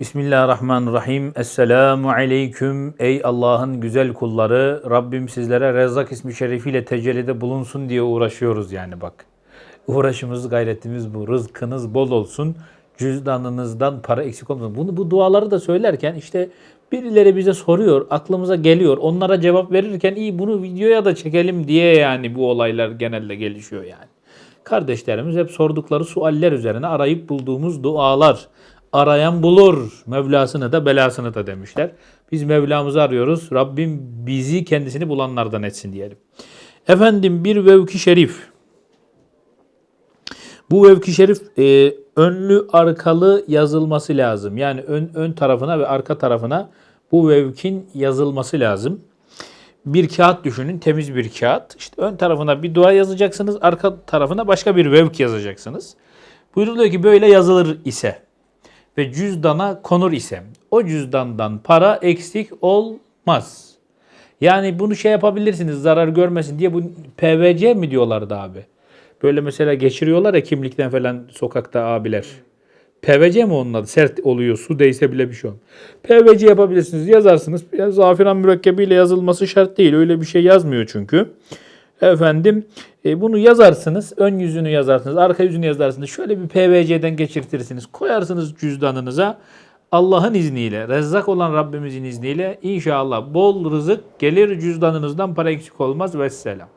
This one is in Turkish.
Bismillahirrahmanirrahim. Esselamu aleyküm. Ey Allah'ın güzel kulları. Rabbim sizlere Rezzak ismi şerifiyle tecellide bulunsun diye uğraşıyoruz yani bak. Uğraşımız, gayretimiz bu. Rızkınız bol olsun. Cüzdanınızdan para eksik olmasın. Bunu bu duaları da söylerken işte birileri bize soruyor, aklımıza geliyor. Onlara cevap verirken iyi bunu videoya da çekelim diye yani bu olaylar genelde gelişiyor yani. Kardeşlerimiz hep sordukları sualler üzerine arayıp bulduğumuz dualar. Arayan bulur. Mevlasını da belasını da demişler. Biz Mevlamızı arıyoruz. Rabbim bizi kendisini bulanlardan etsin diyelim. Efendim bir vevki şerif. Bu vevki şerif e, önlü arkalı yazılması lazım. Yani ön, ön tarafına ve arka tarafına bu vevkin yazılması lazım. Bir kağıt düşünün, temiz bir kağıt. İşte ön tarafına bir dua yazacaksınız, arka tarafına başka bir vevk yazacaksınız. Buyuruluyor ki böyle yazılır ise ve cüzdana konur ise o cüzdandan para eksik olmaz. Yani bunu şey yapabilirsiniz zarar görmesin diye bu PVC mi diyorlardı abi? Böyle mesela geçiriyorlar ya kimlikten falan sokakta abiler. PVC mi onun adı? Sert oluyor. Su değse bile bir şey olmaz. PVC yapabilirsiniz. Yazarsınız. Ya, zafiran mürekkebiyle yazılması şart değil. Öyle bir şey yazmıyor çünkü. Efendim e, bunu yazarsınız. Ön yüzünü yazarsınız. Arka yüzünü yazarsınız. Şöyle bir PVC'den geçirtirsiniz. Koyarsınız cüzdanınıza. Allah'ın izniyle, rezzak olan Rabbimizin izniyle inşallah bol rızık gelir cüzdanınızdan para eksik olmaz. Vesselam.